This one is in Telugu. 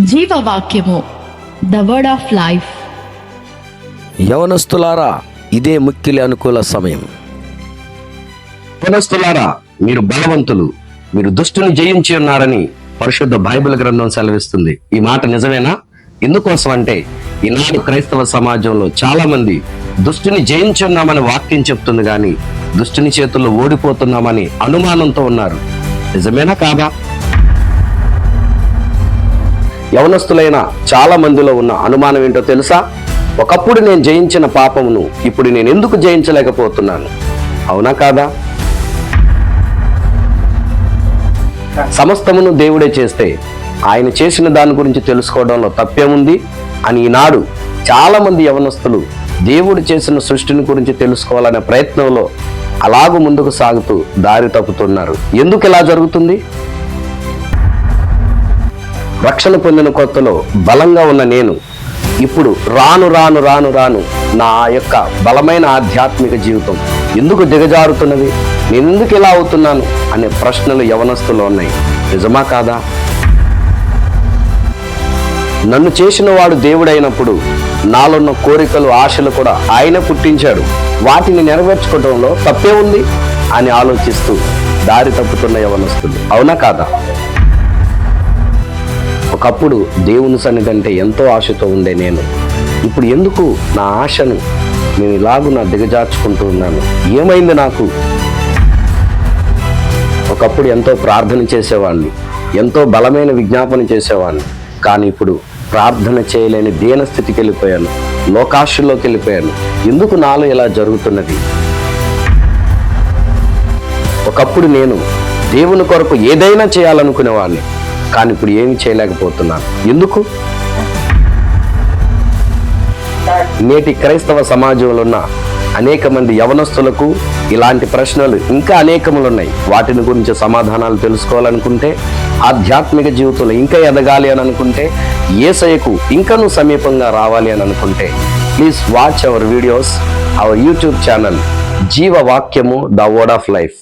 జీవవాక్యము ద వర్డ్ ఆఫ్ లైఫ్ యవనస్తులారా ఇదే మిక్కిలి అనుకూల సమయం. యవనస్తులారా మీరు బలవంతులు మీరు దుష్టుని జయించి ఉన్నారని పరిశుద్ధ బైబిల్ గ్రంథం సెలవిస్తుంది. ఈ మాట నిజమేనా? ఎందుకోసం అంటే ఈనాడు క్రైస్తవ సమాజంలో చాలా మంది దుష్టుని జయించి ఉన్నామని వాక్యం చెప్తుంది కానీ దుష్టుని చేతుల్లో ఓడిపోతున్నామని అనుమానంతో ఉన్నారు. నిజమేనా కాదా? యవనస్తులైన చాలా మందిలో ఉన్న అనుమానం ఏంటో తెలుసా? ఒకప్పుడు నేను జయించిన పాపమును ఇప్పుడు నేను ఎందుకు జయించలేకపోతున్నాను? అవునా కాదా? సమస్తమును దేవుడే చేస్తే ఆయన చేసిన దాని గురించి తెలుసుకోవడంలో తప్పేముంది? అని ఈనాడు చాలామంది యవనస్తులు దేవుడు చేసిన సృష్టిని గురించి తెలుసుకోవాలనే ప్రయత్నంలో అలాగూ ముందుకు సాగుతూ దారి తప్పుతున్నారు. ఎందుకు ఇలా జరుగుతుంది? రక్షణ పొందిన కొత్తలో బలంగా ఉన్న నేను ఇప్పుడు రాను రాను రాను రాను నా యొక్క బలమైన ఆధ్యాత్మిక జీవితం ఎందుకు దిగజారుతున్నది? నేను ఎందుకు ఇలా అవుతున్నాను? అనే ప్రశ్నలు యవనస్తులో ఉన్నాయి. నిజమా కాదా? నన్ను చేసిన వాడు దేవుడైనప్పుడు నాలున్న కోరికలు ఆశలు కూడా ఆయన పుట్టించాడు. వాటిని నెరవేర్చుకోవడంలో తప్పే ఉంది అని ఆలోచిస్తూ దారి తప్పుతున్న యవనస్తులు. అవునా కాదా? ఒకప్పుడు దేవుని సన్నిధి అంటే ఎంతో ఆశతో ఉండే నేను. ఇప్పుడు ఎందుకు నా ఆశను నేను ఇలాగూ నా దిగజార్చుకుంటూ ఉన్నాను? ఏమైంది నాకు? ఒకప్పుడు ఎంతో ప్రార్థన చేసేవాడిని ఎంతో బలమైన విజ్ఞాపన చేసేవాడిని కానీ ఇప్పుడు ప్రార్థన చేయలేని దీన స్థితికి వెళ్ళిపోయాను లోకాశుల్లోకి వెళ్ళిపోయాను. ఎందుకు నాలో ఇలా జరుగుతున్నది? ఒకప్పుడు నేను దేవుని కొరకు ఏదైనా చేయాలనుకునేవాడిని కానీ ఇప్పుడు ఏమి చేయలేకపోతున్నాను. ఎందుకు? నేటి క్రైస్తవ సమాజంలో ఉన్న అనేక మంది యవనస్తులకు ఇలాంటి ప్రశ్నలు ఇంకా అనేకములు ఉన్నాయి. వాటిని గురించి సమాధానాలు తెలుసుకోవాలనుకుంటే ఆధ్యాత్మిక జీవితంలో ఇంకా ఎదగాలి అని అనుకుంటే ఏసయకు ఇంకనూ సమీపంగా రావాలి అని అనుకుంటే please watch our videos our YouTube channel జీవ వాక్యము ద వర్డ్ ఆఫ్ లైఫ్